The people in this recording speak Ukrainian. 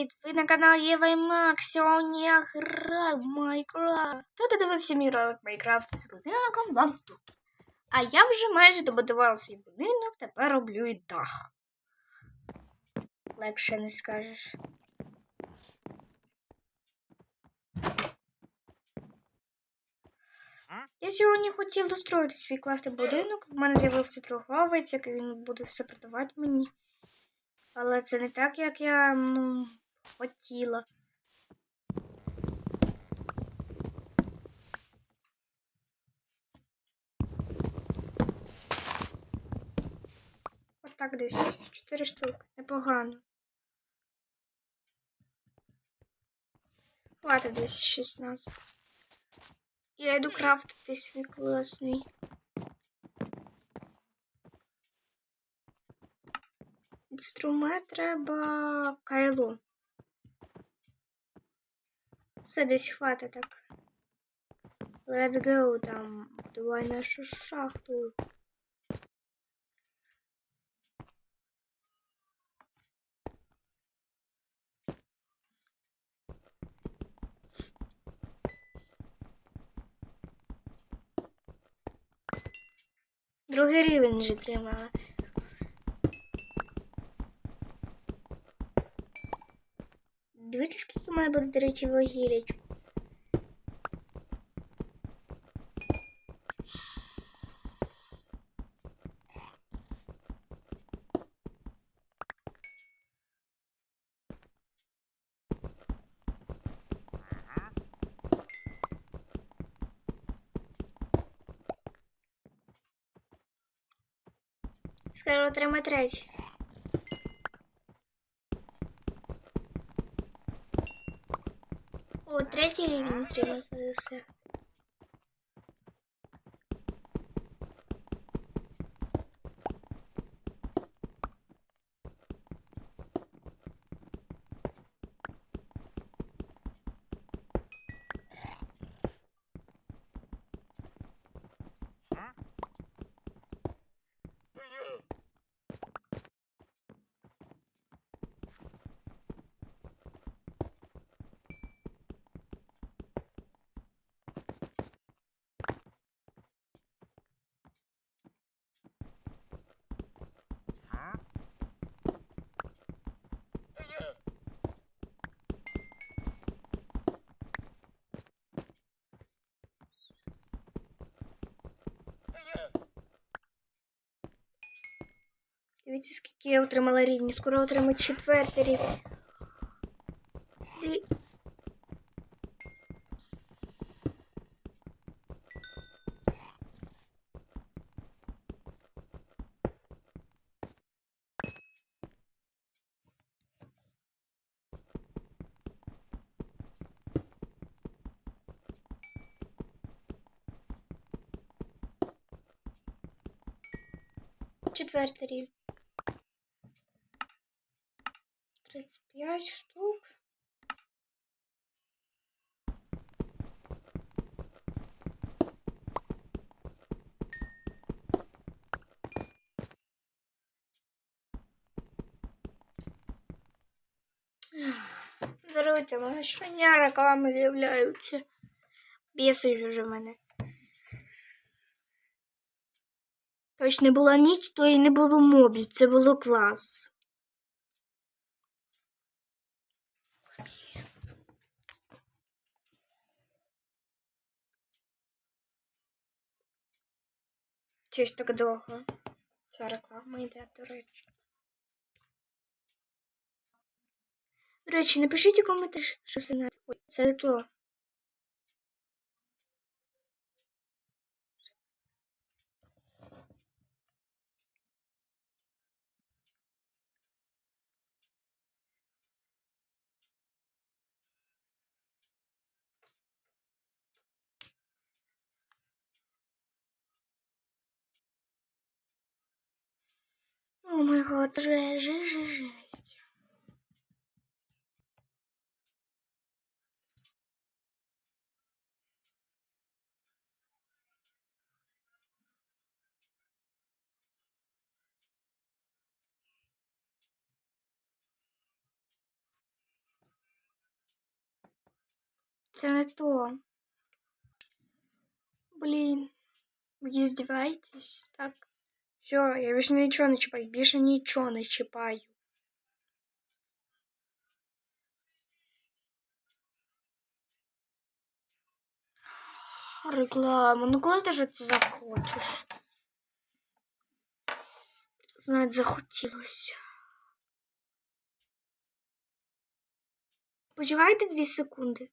привіт! Ви на каналі Єва і Макс. Сьогодні я граю в Майнкрафт. Хто додивився мій ролик Майнкрафт з будинком, вам тут. А я вже майже добудувала свій будинок, тепер роблю і дах. Легше не скажеш. Я сьогодні хотів достроїти свій класний будинок. У мене з'явився торговець, який він буде все продавати мені. Але це не так, як я ну, хотіла. Отак десь. Чотири штуки. Непогано. Хватить десь 16. Я йду крафтити свій класний. Інструмент треба кайло. Все десь хватить так. Let's go там. Давай нашу шахту. Другий рівень вже тримала. Дивіться, скільки має бути, до речі, вугіллячку. Скоро отримай третій. Третій рівень отримав за все. Дивіться, скільки я отримала рівні. Скоро отримаю четвертий рівень. Четвертий рівень. 35 штук. Даруйте, мене щодня реклами з'являються. Бісить уже мене. Точно не була ніч, то і не було мобів, це було клас. Щось так довго. Ця реклама йде, до речі. До речі, напишіть у коментарі, що не Ой, це то. О май год, жесть, жесть, жесть, жесть. Це не то. Блін. Ви здіваєтесь? Так. Все, я більше нічого не чіпаю. Більше нічого не чіпаю. Реклама. Ну коли ти ж це захочеш? Знать захотілося. Почекайте дві секунди.